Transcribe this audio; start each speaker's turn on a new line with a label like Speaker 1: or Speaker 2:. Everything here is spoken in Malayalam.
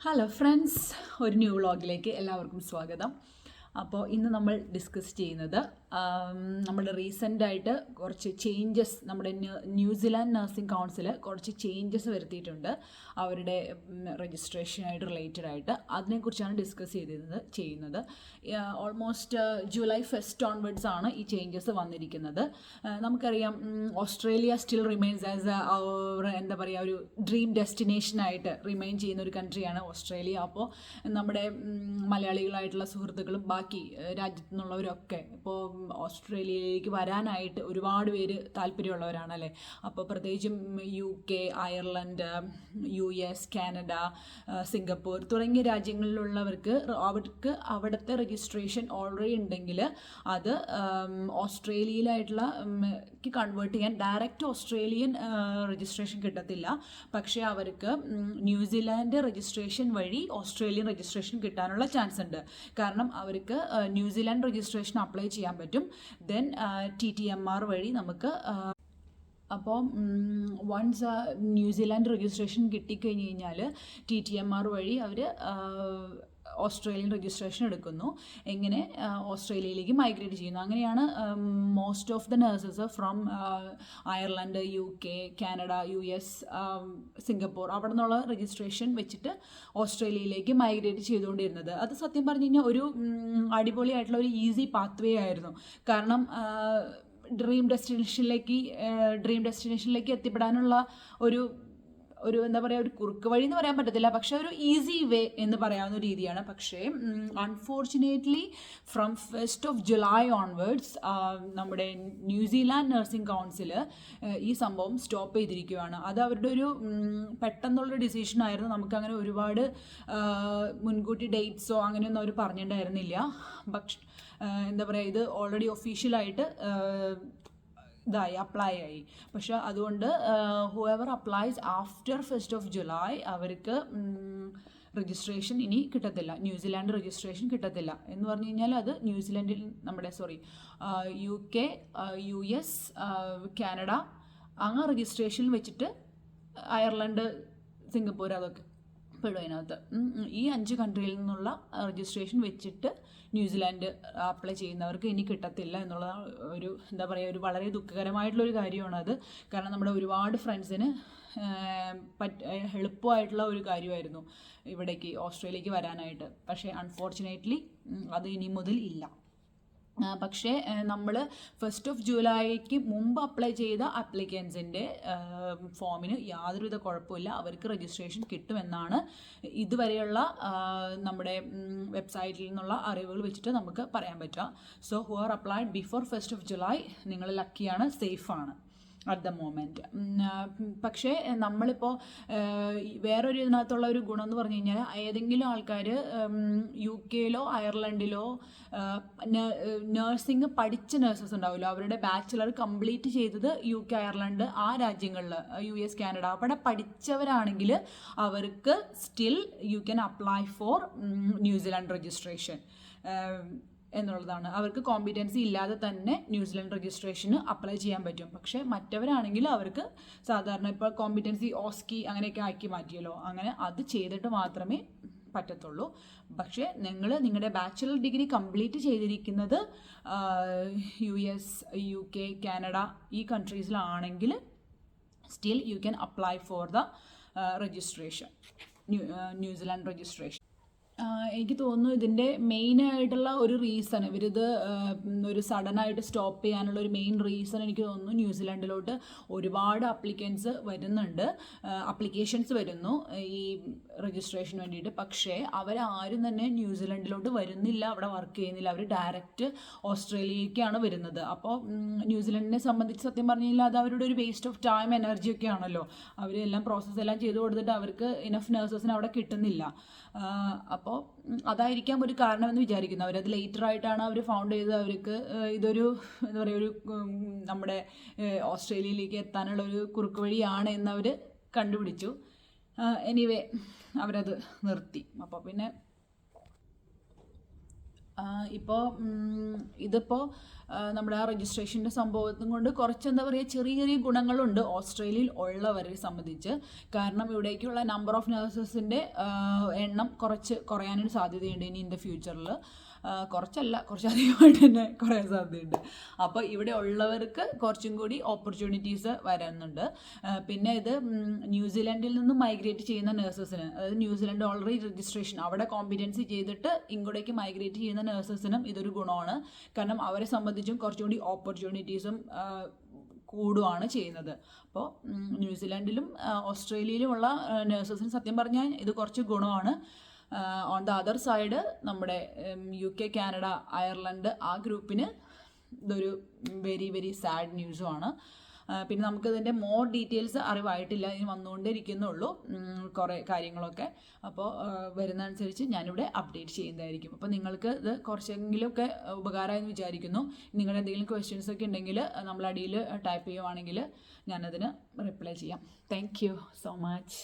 Speaker 1: ഹലോ ഫ്രണ്ട്സ് ഒരു ന്യൂ വ്ളോഗിലേക്ക് എല്ലാവർക്കും സ്വാഗതം. അപ്പോൾ ഇന്ന് നമ്മൾ ഡിസ്കസ് ചെയ്യുന്നത് നമ്മൾ നമ്മുടെ റീസെന്റ് ആയിട്ട് കുറച്ച് ചേഞ്ചസ് നമ്മുടെ ന്യൂസിലാൻഡ് നഴ്സിംഗ് കൗൺസിൽ കുറച്ച് ചേഞ്ചസ് വരുത്തിയിട്ടുണ്ട്. അവരുടെ രജിസ്ട്രേഷനായിട്ട് റിലേറ്റഡ് ആയിട്ട് അതിനെക്കുറിച്ചാണ് ഡിസ്കസ് ചെയ്തിരുന്നത് ചെയ്യുന്നത്. ഓൾമോസ്റ്റ് ജൂലൈ ഫസ്റ്റ് ഓൺവേർഡ്സ് ആണ് ഈ ചേഞ്ചസ് വന്നിരിക്കുന്നത്. നമുക്കറിയാം ഓസ്ട്രേലിയ സ്റ്റിൽ റിമെയിൻസ് ആസ് എന്താ പറയുക ഒരു ഡ്രീം ഡെസ്റ്റിനേഷനായിട്ട് റിമെയിൻ ചെയ്യുന്ന ഒരു കൺട്രിയാണ് ഓസ്ട്രേലിയ അപ്പോൾ നമ്മുടെ മലയാളികളായിട്ടുള്ള സുഹൃത്തുക്കളും ബാക്കി ഏഹ്, രാജ്യത്തു നിന്നുള്ളവരൊക്കെ ഇപ്പോൾ ഓസ്ട്രേലിയയിലേക്ക് വരാനായിട്ട് ഒരുപാട് പേര് താല്പര്യമുള്ളവരാണ് അല്ലേ അപ്പോൾ പ്രത്യേകിച്ചും U K Ireland U S Canada Singapore തുടങ്ങിയ രാജ്യങ്ങളിലുള്ളവർക്ക് അവർക്ക് അവിടുത്തെ രജിസ്ട്രേഷൻ ഓൾറെഡി ഉണ്ടെങ്കിൽ അത് ഓസ്ട്രേലിയയിലായിട്ടുള്ള കൺവേർട്ട് ചെയ്യാൻ ഡയറക്റ്റ് ഓസ്ട്രേലിയൻ രജിസ്ട്രേഷൻ കിട്ടത്തില്ല. പക്ഷേ അവർക്ക് ന്യൂസിലാൻഡ് രജിസ്ട്രേഷൻ വഴി ഓസ്ട്രേലിയൻ രജിസ്ട്രേഷൻ കിട്ടാനുള്ള ചാൻസ് ഉണ്ട്. കാരണം അവർക്ക് ന്യൂസിലാൻഡ് രജിസ്ട്രേഷൻ അപ്ലൈ ചെയ്യാൻ പറ്റും. Then T T M R വഴി നമുക്ക് അപ്പോൾ വൺസ് ന്യൂസിലാൻഡ് രജിസ്ട്രേഷൻ കിട്ടിക്കഴിഞ്ഞ് കഴിഞ്ഞാൽ ടി ടി എം ആർ വഴി അവർ ഓസ്ട്രേലിയൻ രജിസ്ട്രേഷൻ എടുക്കുന്നു. എങ്ങനെ ഓസ്ട്രേലിയയിലേക്ക് മൈഗ്രേറ്റ് ചെയ്യുന്നു. അങ്ങനെയാണ് most of the nurses from Ireland U K Canada U S Singapore അവിടെ നിന്നുള്ള രജിസ്ട്രേഷൻ വെച്ചിട്ട് ഓസ്ട്രേലിയയിലേക്ക് മൈഗ്രേറ്റ് ചെയ്തുകൊണ്ടിരുന്നത്. അത് സത്യം പറഞ്ഞു കഴിഞ്ഞാൽ ഒരു അടിപൊളിയായിട്ടുള്ള ഒരു ഈസി പാത്വേ ആയിരുന്നു. കാരണം ഡ്രീം ഡെസ്റ്റിനേഷനിലേക്ക് ഡ്രീം ഡെസ്റ്റിനേഷനിലേക്ക് എത്തിപ്പെടാനുള്ള ഒരു ഒരു എന്താ പറയുക ഒരു കുറുക്ക് വഴി എന്ന് പറയാൻ പറ്റത്തില്ല. പക്ഷെ ഒരു ഈസി വേ എന്ന് പറയാവുന്ന രീതിയാണ്. പക്ഷേ unfortunately from first of July onwards നമ്മുടെ ന്യൂസിലാൻഡ് നഴ്സിംഗ് കൗൺസിൽ ഈ സംഭവം സ്റ്റോപ്പ് ചെയ്തിരിക്കുകയാണ്. അത് അവരുടെ ഒരു പെട്ടെന്നുള്ളൊരു ഡിസിഷൻ ആയിരുന്നു. നമുക്കങ്ങനെ ഒരുപാട് മുൻകൂട്ടി ഡേറ്റ്സോ അങ്ങനെയൊന്നും അവർ പറഞ്ഞിട്ടുണ്ടായിരുന്നില്ല. പക്ഷെ എന്താ പറയുക ഇത് ഓൾറെഡി ഒഫീഷ്യലായിട്ട് ഇതായി അപ്ലൈ ആയി. പക്ഷെ അതുകൊണ്ട് whoever applies after first of July അവർക്ക് രജിസ്ട്രേഷൻ ഇനി കിട്ടത്തില്ല. ന്യൂസിലാൻഡ് രജിസ്ട്രേഷൻ കിട്ടത്തില്ല. എന്ന് പറഞ്ഞു കഴിഞ്ഞാൽ അത് ന്യൂസിലാൻഡിൽ നമ്മുടെ sorry U K U S Canada അങ്ങ് രജിസ്ട്രേഷൻ വെച്ചിട്ട് അയർലൻഡ് സിംഗപ്പൂർ അതൊക്കെ. പെടും അതിനകത്ത്. ഈ അഞ്ച് കൺട്രിയിൽ നിന്നുള്ള രജിസ്ട്രേഷൻ വെച്ചിട്ട് ന്യൂസിലാൻഡ് അപ്ലൈ ചെയ്യുന്നവർക്ക് ഇനി കിട്ടത്തില്ല എന്നുള്ള ഒരു എന്താ പറയുക ഒരു വളരെ ദുഃഖകരമായിട്ടുള്ളൊരു കാര്യമാണത്. കാരണം നമ്മുടെ ഒരുപാട് ഫ്രണ്ട്സിന് പറ്റ എളുപ്പമായിട്ടുള്ള ഒരു കാര്യമായിരുന്നു ഇവിടേക്ക് ഓസ്ട്രേലിയക്ക് വരാനായിട്ട്. പക്ഷേ അൺഫോർച്ചുനേറ്റ്ലി അത് ഇനി മുതൽ ഇല്ല. പക്ഷേ നമ്മൾ ഫസ്റ്റ് ഓഫ് ജൂലൈക്ക് മുമ്പ് അപ്ലൈ ചെയ്ത അപ്ലിക്കൻസിന്റെ ഫോമിന് യാതൊരുവിധ കുഴപ്പമില്ല അവർക്ക് രജിസ്ട്രേഷൻ കിട്ടുമെന്നാണ് ഇതുവരെയുള്ള നമ്മുടെ വെബ്സൈറ്റിൽ നിന്നുള്ള അറിവുകൾ വെച്ചിട്ട് നമുക്ക് പറയാൻ പറ്റുക. So who are applied before first of July നിങ്ങൾ ലക്കിയാണ് സേഫാണ് അറ്റ് ദ മോമെന്റ് പക്ഷേ നമ്മളിപ്പോൾ വേറൊരു ഇതിനകത്തുള്ള ഒരു ഗുണം എന്ന് പറഞ്ഞു കഴിഞ്ഞാൽ ഏതെങ്കിലും ആൾക്കാർ യു കെയിലോ അയർലൻഡിലോ നേഴ്സിംഗ് പഠിച്ച നേഴ്സസ് ഉണ്ടാവുമല്ലോ. അവരുടെ ബാച്ചിലർ കംപ്ലീറ്റ് ചെയ്തത് യു കെ അയർലൻഡ് ആ രാജ്യങ്ങളിൽ യു എസ് കാനഡ. അവിടെ പഠിച്ചവരാണെങ്കിൽ അവർക്ക് still you can apply for New Zealand registration. എന്നുള്ളതാണ്. അവർക്ക് കോമ്പിറ്റൻസി ഇല്ലാതെ തന്നെ ന്യൂസിലൻഡ് രജിസ്ട്രേഷന് അപ്ലൈ ചെയ്യാൻ പറ്റും. പക്ഷേ മറ്റവരാണെങ്കിൽ അവർക്ക് സാധാരണ ഇപ്പോൾ കോമ്പിറ്റൻസി ഓസ്കി അങ്ങനെയൊക്കെ ആക്കി മാറ്റിയല്ലോ. അങ്ങനെ അത് ചെയ്തിട്ട് മാത്രമേ പറ്റത്തുള്ളൂ. പക്ഷേ നിങ്ങൾ നിങ്ങളുടെ ബാച്ചിലർ ഡിഗ്രി കംപ്ലീറ്റ് ചെയ്തിരിക്കുന്നത് U S U K Canada ഈ കൺട്രീസിലാണെങ്കിൽ still you can apply for the registration New Zealand registration എനിക്ക് തോന്നുന്നു ഇതിന്റെ മെയിൻ ആയിട്ടുള്ള ഒരു റീസൺ ഇവരിത് ഒരു സഡനായിട്ട് സ്റ്റോപ്പ് ചെയ്യാനുള്ള ഒരു മെയിൻ റീസൺ എനിക്ക് തോന്നുന്നു ന്യൂസിലാൻഡിലോട്ട് ഒരുപാട് അപ്ലിക്കൻസ് വരുന്നുണ്ട്. അപ്ലിക്കേഷൻസ് വരുന്നു ഈ രജിസ്ട്രേഷന് വേണ്ടിയിട്ട്. പക്ഷേ അവരാരും തന്നെ ന്യൂസിലൻഡിലോട്ട് വരുന്നില്ല അവിടെ വർക്ക് ചെയ്യുന്നില്ല. അവർ ഡയറക്റ്റ് ഓസ്ട്രേലിയക്കാണ് വരുന്നത്. അപ്പോൾ ന്യൂസിലൻഡിനെ സംബന്ധിച്ച് സത്യം പറഞ്ഞു അത് അവരുടെ ഒരു വേസ്റ്റ് ഓഫ് ടൈം എനർജി ഒക്കെ ആണല്ലോ. അവരെല്ലാം പ്രോസസ്സ് എല്ലാം ചെയ്ത് കൊടുത്തിട്ട് അവർക്ക് ഇനഫ് നേഴ്സസിന് അവിടെ കിട്ടുന്നില്ല. അപ്പോൾ അതായിരിക്കാം ഒരു കാരണമെന്ന് വിചാരിക്കുന്നു. അവരത് ലേറ്റർ ആയിട്ടാണ് അവർ ഫൗണ്ട് ചെയ്തത്. അവർക്ക് ഇതൊരു എന്താ പറയുക ഒരു നമ്മുടെ ഓസ്ട്രേലിയയിലേക്ക് എത്താനുള്ള ഒരു കുറുക്ക് വഴിയാണ് എന്നവർ കണ്ടുപിടിച്ചു. എനിവേ അവരത് നിർത്തി. അപ്പോൾ പിന്നെ ഇപ്പോൾ ഇതിപ്പോൾ നമ്മുടെ ആ രജിസ്ട്രേഷന്റെ സംഭവത്തും കൊണ്ട് കുറച്ച് എന്താ പറയുക ചെറിയ ചെറിയ ഗുണങ്ങളുണ്ട് ഓസ്ട്രേലിയയിൽ ഉള്ളവരെ സംബന്ധിച്ച്. കാരണം ഇവിടേക്കുള്ള നമ്പർ ഓഫ് നഴ്സസിന്റെ എണ്ണം കുറച്ച് കുറയാനൊരു സാധ്യതയുണ്ട് ഇനി ഇൻ ദ ഫ്യൂച്ചറിൽ കുറച്ചല്ല കുറച്ചധികമായിട്ട് തന്നെ കുറയാൻ സാധ്യതയുണ്ട്. അപ്പോൾ ഇവിടെ ഉള്ളവർക്ക് കുറച്ചും കൂടി ഓപ്പർച്യൂണിറ്റീസ് വരുന്നുണ്ട് പിന്നെ ഇത് ന്യൂസിലൻഡിൽ നിന്ന് മൈഗ്രേറ്റ് ചെയ്യുന്ന നഴ്സസിന് അതായത് ന്യൂസിലൻഡ് ഓൾറെഡി രജിസ്ട്രേഷൻ അവിടെ കോമ്പിറ്റൻസി ചെയ്തിട്ട് ഇങ്ങോട്ടേക്ക് മൈഗ്രേറ്റ് ചെയ്യുന്ന നഴ്സസിനും ഇതൊരു ഗുണമാണ്. കാരണം അവരെ സംബന്ധിച്ചും കുറച്ചും കൂടി ഓപ്പർച്യൂണിറ്റീസും കൂടുകയാണ് ചെയ്യുന്നത്. അപ്പോൾ ന്യൂസിലാൻഡിലും ഓസ്ട്രേലിയയിലുമുള്ള നഴ്സസിന് സത്യം പറഞ്ഞാൽ ഇത് കുറച്ച് ഗുണമാണ്. ഓൺ ദ അതർ സൈഡ് നമ്മുടെ യു കെ കാനഡ അയർലൻഡ് ആ ഗ്രൂപ്പിന് ഇതൊരു വെരി വെരി സാഡ് ന്യൂസുമാണ് പിന്നെ നമുക്കിതിന്റെ മോർ ഡീറ്റെയിൽസ് അറിവായിട്ടില്ല ഇനി വന്നുകൊണ്ടിരിക്കുന്നുള്ളൂ കുറേ കാര്യങ്ങളൊക്കെ. അപ്പോൾ വരുന്നതനുസരിച്ച് ഞാനിവിടെ അപ്ഡേറ്റ് ചെയ്യുന്നതായിരിക്കും. അപ്പോൾ നിങ്ങൾക്ക് ഇത് കുറച്ചെങ്കിലുമൊക്കെ ഉപകാരമായെന്ന് വിചാരിക്കുന്നു. നിങ്ങളുടെ എന്തെങ്കിലും ക്വസ്റ്റ്യൻസ് ഒക്കെ ഉണ്ടെങ്കിൽ നമ്മൾ അടിയിൽ ടൈപ്പ് ചെയ്യുവാണെങ്കിൽ ഞാനതിന് റിപ്ലൈ ചെയ്യാം. Thank you so much